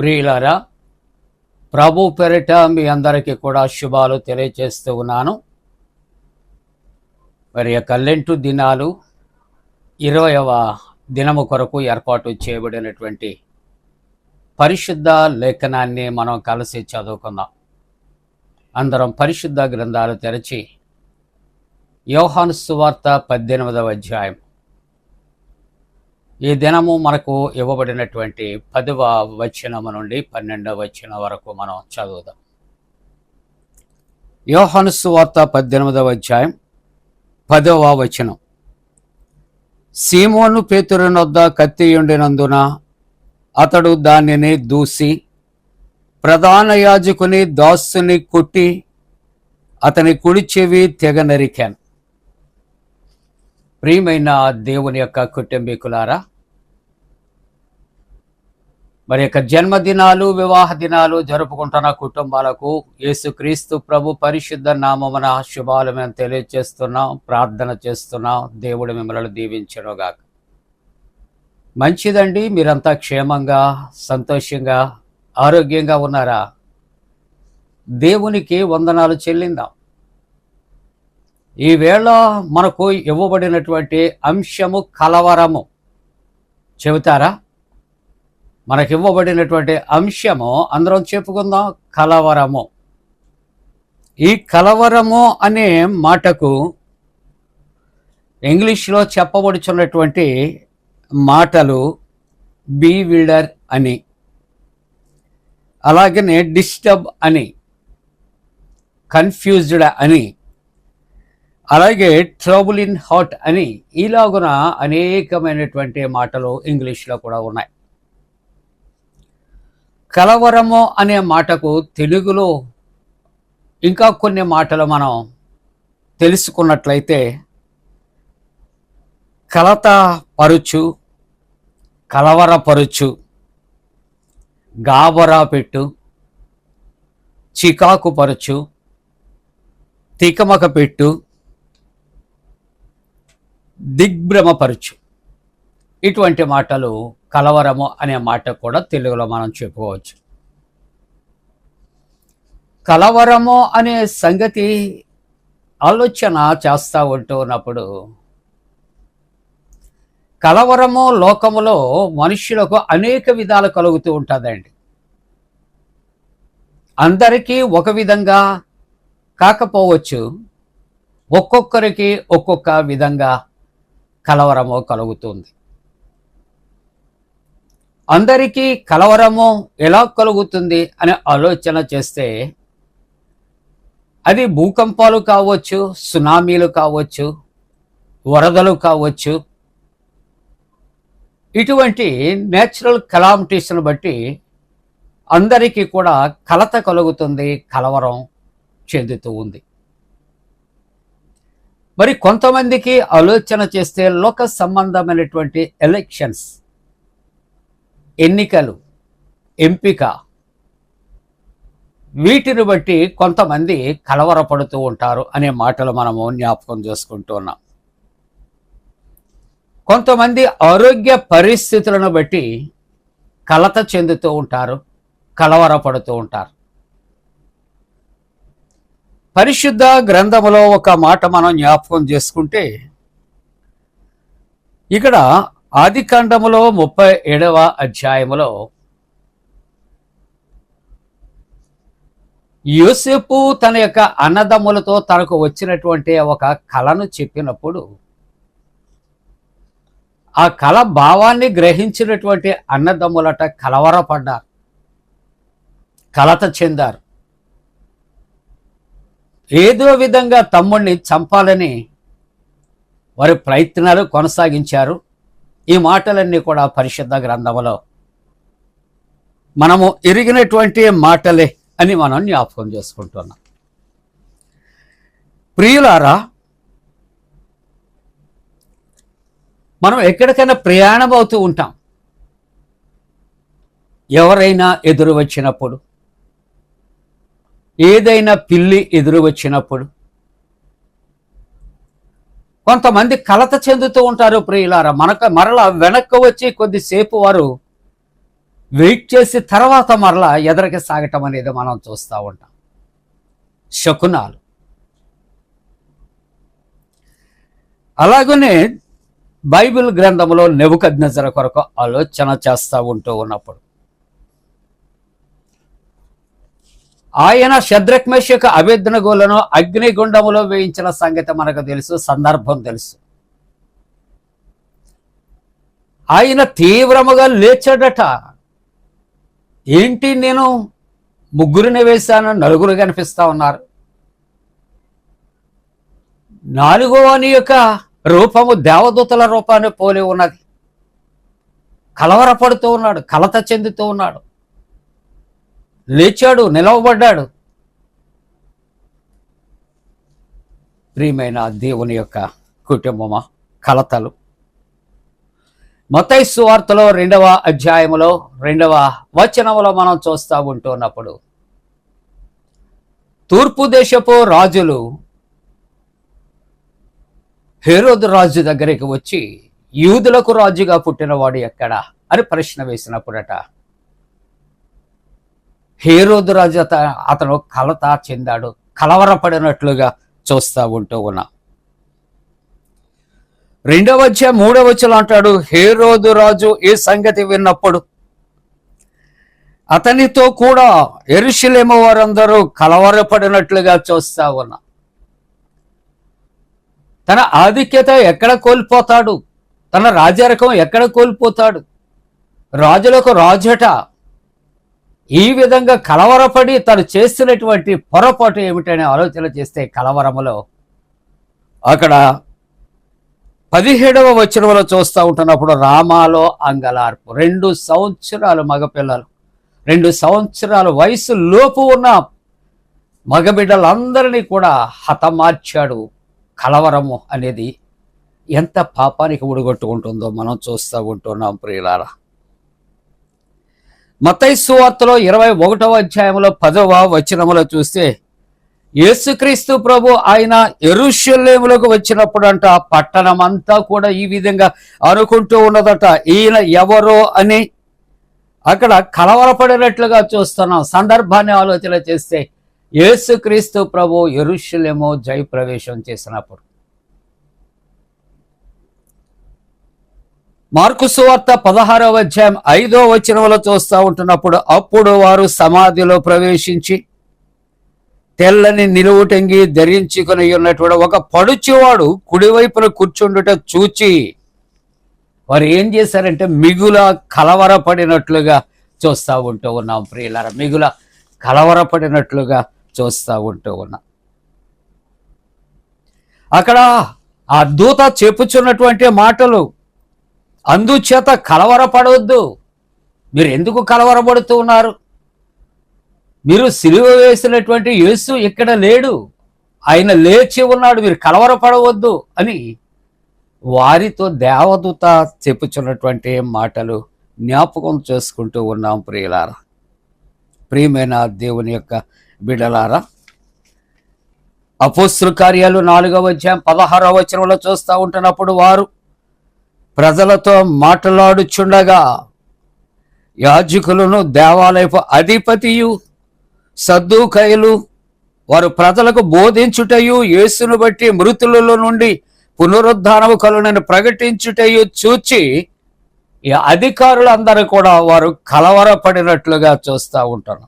ప్రియులారా ప్రభు పెరట మీ అందరికీ కూడా శుభాలు తెలియజేస్తూ ఉన్నాను. మరి యొక్క లెంటు దినాలు ఇరవయవ దినము కొరకు ఏర్పాటు చేయబడినటువంటి పరిశుద్ధ లేఖనాన్ని మనం కలిసి చదువుకుందాం. అందరం పరిశుద్ధ గ్రంథాలు తెరచి యోహాను సువార్త పద్దెనిమిదవ అధ్యాయం ఈ దినము మనకు ఇవ్వబడినటువంటి పదవ వచనము నుండి పన్నెండవ వచనం వరకు మనం చదువుదాం. యోహనుసు వార్త పద్దెనిమిదవ అధ్యాయం పదవ వచనం. సీమోను పేతురునొద్ద కత్తి ఉండినందున అతడు దానిని దూసి ప్రధాన యాజకుని దాసుని కొట్టి అతని కుడి చెవి తెగ నరికాను. ప్రియమైన దేవుని యొక్క కుటుంబీకులారా మరి యొక్క జన్మదినాలు వివాహ దినాలు జరుపుకుంటున్న కుటుంబాలకు యేసుక్రీస్తు ప్రభు పరిశుద్ధ నామమున శుభాలు మేము తెలియజేస్తున్నాం ప్రార్థన చేస్తున్నాం. దేవుడు మిమ్మల్ని దీవించనుగాక. మంచిదండి? మీరంతా క్షేమంగా సంతోషంగా ఆరోగ్యంగా ఉన్నారా? దేవునికి వందనాలు చెల్లిందాం. ఈవేళ మనకు ఇవ్వబడినటువంటి అంశము కలవరము. చెబుతారా? మనకి ఇవ్వబడినటువంటి అంశము అందరం చెప్పుకుందాం కలవరము. ఈ కలవరము అనే మాటకు ఇంగ్లీష్లో చెప్పబడుచున్నటువంటి మాటలు బీ విల్డర్ అని అలాగనే డిస్టర్బ్ అని కన్ఫ్యూజ్డ్ అని అలాగే ట్రబుల్ ఇన్ హార్ట్ అని ఇలాగున అనేకమైనటువంటి మాటలు ఇంగ్లీష్లో కూడా ఉన్నాయి. కలవరము అనే మాటకు తెలుగులో ఇంకా కొన్ని మాటలు మనం తెలుసుకున్నట్లయితే కలత పరుచు కలవరపరుచు గాబరా పెట్టు చికాకు పరుచు తికమక పెట్టు దిగ్భ్రమపరుచు ఇటువంటి మాటలు కలవరము అనే మాట కూడా తెలుగులో మనం చెప్పుకోవచ్చు. కలవరము అనే సంగతి ఆలోచన చేస్తూ ఉంటూ ఉన్నప్పుడు కలవరము లోకములో మనుష్యులకు అనేక విధాలు కలుగుతూ ఉంటుందండి. అందరికీ ఒక విధంగా కాకపోవచ్చు ఒక్కొక్కరికి ఒక్కొక్క విధంగా కలవరము కలుగుతుంది. అందరికీ కలవరము ఎలా కలుగుతుంది అనే ఆలోచన చేస్తే అది భూకంపాలు కావచ్చు సునామీలు కావచ్చు వరదలు కావచ్చు. ఇటువంటి నేచురల్ కలామిటీస్ను బట్టి అందరికీ కూడా కలత కలుగుతుంది కలవరం చెందుతూ ఉంది. మరి కొంతమందికి ఆలోచన చేస్తే లోక సంబంధమైనటువంటి ఎలక్షన్స్ ఎన్నికలు ఎంపిక. వీటిని బట్టి కొంతమంది కలవరపడుతూ ఉంటారు అనే మాటలు మనము జ్ఞాపకం చేసుకుంటూ ఉన్నాం. కొంతమంది ఆరోగ్య పరిస్థితులను బట్టి కలత చెందుతూ ఉంటారు కలవరపడుతూ ఉంటారు. పరిశుద్ధ గ్రంథములో ఒక మాట మనం జ్ఞాపకం చేసుకుంటే ఇక్కడ ఆది కాండములో ముప్పై ఏడవ అధ్యాయములో యూసెఫ్ తన యొక్క అన్నదమ్ములతో తనకు వచ్చినటువంటి ఒక కళను చెప్పినప్పుడు ఆ కళ భావాన్ని గ్రహించినటువంటి అన్నదమ్ములట కలవరపడ్డారు కలత చెందారు. ఏదో విధంగా తమ్ముడిని చంపాలని వారి ప్రయత్నాలు కొనసాగించారు. ఈ మాటలన్నీ కూడా పరిశుద్ధ గ్రంథములో మనము ఎరిగినటువంటి మాటలే అని మనం జ్ఞాపకం చేసుకుంటున్నాం. ప్రియులారా మనం ఎక్కడికైనా ప్రయాణం అవుతూ ఉంటాం. ఎవరైనా ఎదురు వచ్చినప్పుడు ఏదైనా పిల్లి ఎదురు వచ్చినప్పుడు కొంతమంది కలత చెందుతూ ఉంటారు ప్రియులారా. మనక మరల వెనక్కి వచ్చి కొద్దిసేపు వారు వెయిట్ చేసి తర్వాత మరలా ఎదరికి సాగటం అనేది మనం చూస్తూ ఉంటాం. శకునాలు. అలాగనే బైబిల్ గ్రంథంలో నెవుకజ్ఞజర కొరకు ఆలోచన చేస్తూ ఉంటూ ఉన్నప్పుడు ఆయన శద్రక్మేషక అభిజ్ఞగోలను అగ్నిగుండములో వేయించిన సంగతి మనకు తెలుసు సందర్భం తెలుసు. ఆయన తీవ్రముగా లేచాడట. ఏంటి నేను ముగ్గురిని వేశాను నలుగురు కనిపిస్తా ఉన్నారు. నాలుగో అని యొక్క రూపము దేవదూతల రూపాన్ని పోలి ఉన్నది. కలవరపడుతూ ఉన్నాడు కలత చెందుతూ ఉన్నాడు. లేచాడు నిలవబడ్డాడు. ప్రియమైన దేవుని యొక్క కుటుంబమా కలతలు. మతైస్సు వార్తలో రెండవ అధ్యాయములో రెండవ వచనములో మనం చూస్తూ ఉంటున్నప్పుడు తూర్పు దేశపు రాజులు హేరోదు రాజు దగ్గరికి వచ్చి యూదులకు రాజుగా పుట్టినవాడు ఎక్కడ అని ప్రశ్న వేసినప్పుడట హేరోదు రాజు అతను కలత చెందాడు కలవరపడినట్లుగా చూస్తూ ఉంటూ ఉన్నా. రెండవ అధ్యాయం మూడవ వచ్చలు అంటాడు హేరోదు రాజు ఈ సంగతి విన్నప్పుడు అతనితో కూడా ఎరుషులేమ వారందరూ కలవరపడినట్లుగా చూస్తా ఉన్నా. తన ఆధిక్యత ఎక్కడ కోల్పోతాడు? తన రాజరకం ఎక్కడ కోల్పోతాడు? రాజులకు రాజట ఈ విధంగా కలవరపడి తను చేస్తున్నటువంటి పొరపాటు ఏమిటనే ఆలోచన చేస్తే కలవరములో అక్కడ పదిహేడవ వచనంలో చూస్తూ ఉంటున్నప్పుడు రామాలో అంగలార్పు. రెండు సంవత్సరాలు మగపిల్లలు. రెండు సంవత్సరాల వయసు లోపు ఉన్న మగబిడ్డలందరినీ కూడా హతమార్చాడు కలవరము అనేది. ఎంత పాపానికి ఉడగొట్టుకుంటుందో మనం చూస్తూ ఉంటున్నాం ప్రియులారా. మతై వార్తలో ఇరవై ఒకటవ అధ్యాయంలో పదవ వచనములో చూస్తే యేసుక్రీస్తు ప్రభు ఆయన ఎరుషలేములకు వచ్చినప్పుడు అంట పట్టణం అంతా కూడా ఈ విధంగా అనుకుంటూ ఉన్నదట. ఈయన ఎవరో అని అక్కడ కలవరపడినట్లుగా చూస్తున్నాం సందర్భాన్ని ఆలోచన చేస్తే యేసుక్రీస్తు ప్రభు ఎరుషులేమో జై ప్రవేశం చేసినప్పుడు. మార్కు సువార్త పదహారవ అధ్యాయం ఐదో వచనంలో చూస్తూ ఉంటున్నప్పుడు అప్పుడు వారు సమాధిలో ప్రవేశించి తెల్లని నిలువుటంగి ధరించుకుని ఉన్నటువంటి ఒక పడుచువాడు కుడివైపున కూర్చుండుట చూచి వారు ఏం చేశారంటే మిగుల కలవరపడినట్లుగా చూస్తూ ఉంటూ ఉన్నాం ప్రియులార. మిగుల కలవరపడినట్లుగా చూస్తూ ఉంటూ ఉన్నాం. అక్కడ ఆ దూత చెప్పుచున్నటువంటి మాటలు అందుచేత కలవరపడవద్దు. మీరు ఎందుకు కలవరపడుతూ ఉన్నారు? మీరు సిలువ వేసినటువంటి యేసు ఇక్కడ లేడు. ఆయన లేచి ఉన్నాడు. మీరు కలవరపడవద్దు అని వారితో దేవదూత చెప్పుచున్నటువంటి మాటలు జ్ఞాపకం చేసుకుంటూ ఉన్నాం ప్రియులారా. ప్రియమైన దేవుని యొక్క బిడలారా అపోస్తృ కార్యాలు నాలుగవ అధ్యాయం పదహారవ వచనంలో చూస్తూ ఉంటున్నప్పుడు వారు ప్రజలతో మాట్లాడుచుండగా యాజకులను దేవాలయపు అధిపతియు సద్దుకైలు వారు ప్రజలకు బోధించుటయు యేసును బట్టి మృతులలో నుండి పునరుద్ధానము కలునని ప్రకటించుటయు చూచి ఈ అధికారులందరూ కూడా వారు కలవరపడినట్లుగా చూస్తూ ఉంటారు.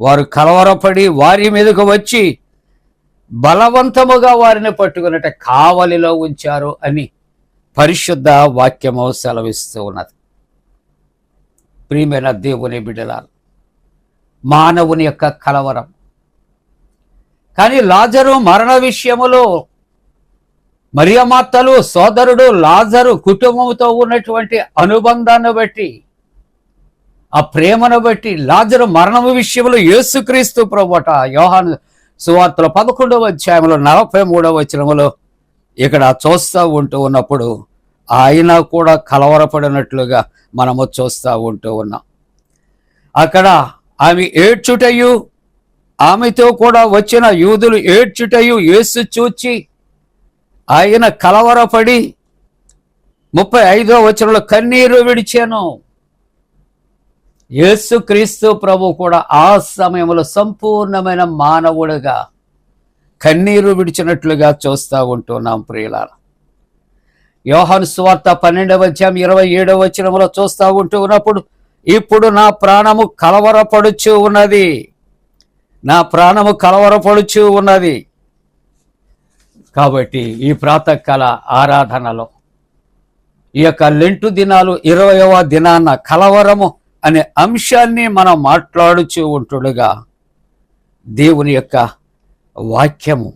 వారు కలవరపడి వారి మీదకు వచ్చి బలవంతముగా వారిని పట్టుకున్నట్టు కావలిలో ఉంచారు అని పరిశుద్ధ వాక్యము సెలవిస్తూ ఉన్నది. ప్రియమైన దేవుని బిడ్డలారు మానవుని యొక్క కలవరం. కానీ లాజరు మరణ విషయములో మరియమాతలు సోదరుడు లాజరు కుటుంబంతో ఉన్నటువంటి అనుబంధాన్ని బట్టి ఆ ప్రేమను బట్టి లాజరు మరణము విషయంలో యేసుక్రీస్తు ప్రభుట యోహాను సువార్తలో పదకొండవ అధ్యాయంలో నలభై మూడవ వచనములో ఇక్కడ చూస్తూ ఉంటూ ఉన్నప్పుడు ఆయన కూడా కలవరపడినట్లుగా మనము చూస్తూ ఉంటూ ఉన్నాం. అక్కడ ఆమె ఏడ్చుటయు ఆమెతో కూడా వచ్చిన యూదులు ఏడ్చుటయు ఏసు చూచి ఆయన కలవరపడి ముప్పై ఐదో వచనంలో కన్నీరు విడిచాను. ఏసు క్రీస్తు ప్రభు కూడా ఆ సమయంలో సంపూర్ణమైన మానవుడుగా కన్నీరు విడిచినట్లుగా చూస్తూ ఉంటున్నాం ప్రియులారా. యోహాను సువార్త పన్నెండవ అధ్యాయం ఇరవై ఏడవ వచనంలో చూస్తూ ఉంటూ ఉన్నప్పుడు ఇప్పుడు నా ప్రాణము కలవరపడుచు ఉన్నది. నా ప్రాణము కలవరపడుచు ఉన్నది. కాబట్టి ఈ ప్రాతకాల ఆరాధనలో ఈ యొక్క లెంటు దినాలు ఇరవయవ దినాన కలవరము అనే అంశాన్ని మనం మాట్లాడుచూ ఉంటుండగా దేవుని యొక్క వాక్యము.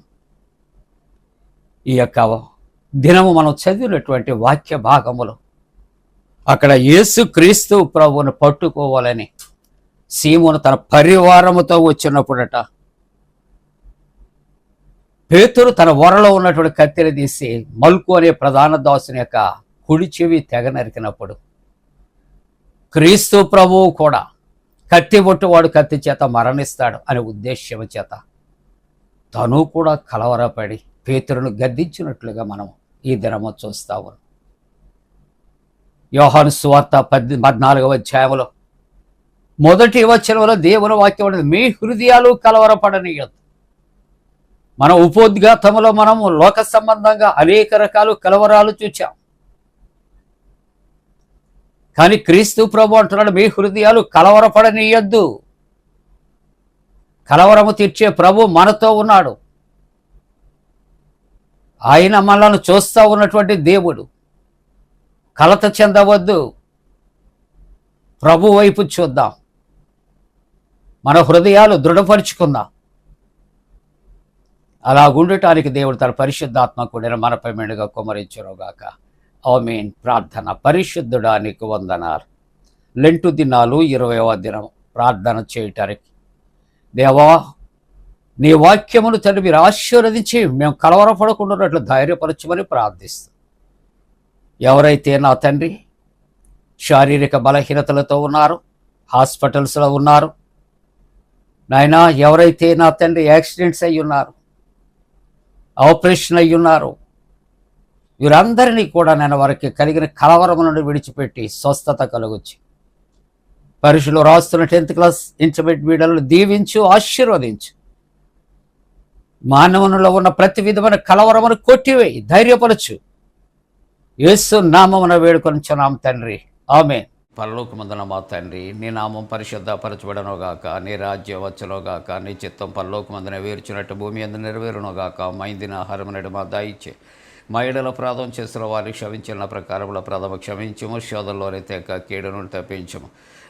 ఈ యొక్క దినము మనం చదివినటువంటి వాక్య భాగములు. అక్కడ యేసు క్రీస్తు ప్రభువును పట్టుకోవాలని సీమును తన పరివారముతో వచ్చినప్పుడట పేతురు తన వరలో ఉన్నటువంటి కత్తిని తీసి మల్కు అనే ప్రధాన దాసుని యొక్క కుడి చెవి తెగ నరికినప్పుడు క్రీస్తు ప్రభువు కూడా కత్తి వాడు కత్తి చేత మరణిస్తాడు అనే ఉద్దేశ్యం చేత. తను కూడా కలవరపడి పేతురును గద్దించినట్లుగా మనం ఈ దినము చూస్తా ఉన్నాం యోహాను సువార్త పద్ది పద్నాలుగవ అధ్యాయంలో మొదటి వచనంలో దేవుని వాక్యం ఉన్నది మీ హృదయాలు కలవరపడనీయద్దు. మన ఉపోద్ఘాతంలో మనము లోక సంబంధంగా అనేక రకాలు కలవరాలు చూచాం. కానీ క్రీస్తు ప్రభు అంటున్నాడు మీ హృదయాలు కలవరపడనీయద్దు. కలవరము తీర్చే ప్రభు మనతో ఉన్నాడు. ఆయన మనను చూస్తూ ఉన్నటువంటి దేవుడు. కలత చెందవద్దు. ప్రభు వైపు చూద్దాం. మన హృదయాలు దృఢపరుచుకుందాం. అలా ఉండటానికి దేవుడు తన పరిశుద్ధాత్మ కూడా మనపై మెండుగా కుమరించునుగాక. ప్రార్థన పరిశుద్ధుడానికి వందనాలు. లెంటు దినాలు ఇరవయవ దినం. ప్రార్థన చేయటానికి దేవా నీ వాక్యమును తండ్రి మీరు ఆశీర్వదించి మేము కలవరపడకుండా ఉన్నట్లు ధైర్యపరచమని ప్రార్థిస్తాం. ఎవరైతే నా తండ్రి శారీరక బలహీనతలతో ఉన్నారు హాస్పిటల్స్లో ఉన్నారు నాయనా ఎవరైతే నా తండ్రి యాక్సిడెంట్స్ అయి ఉన్నారు ఆపరేషన్ అయి ఉన్నారు వీరందరినీ కూడా నేను వారికి కలిగిన కలవరము నుండి విడిచిపెట్టి స్వస్థత కలుగొచ్చి పరీక్షలో రాస్తున్న టెన్త్ క్లాస్ ఇంటర్మీడియట్ వీడలను దీవించు ఆశీర్వదించు. మానవునిలో ఉన్న ప్రతి విధమైన కలవరమును కొట్టివేయి ధైర్యపరచు. యేసు నామమున వేడుకొనిచున్నాం తండ్రి. ఆమె పరలోకమందున మా తండ్రి నీ నామం పరిశుద్ధపరచబడను గాక నీ రాజ్యం వచ్చును గాక నీ చిత్తం పరలోకమందున వేర్చినట్టు భూమి అందు నెరవేరును గాక మైందిన ఆహారం మా దాయిచ్చే. మా ఏడల ప్రాధం చేసిన వారిని క్షమించిన ప్రకారముల ప్రథమ క్షమించము శోధంలోనే తెక్క కీడును తప్పించము.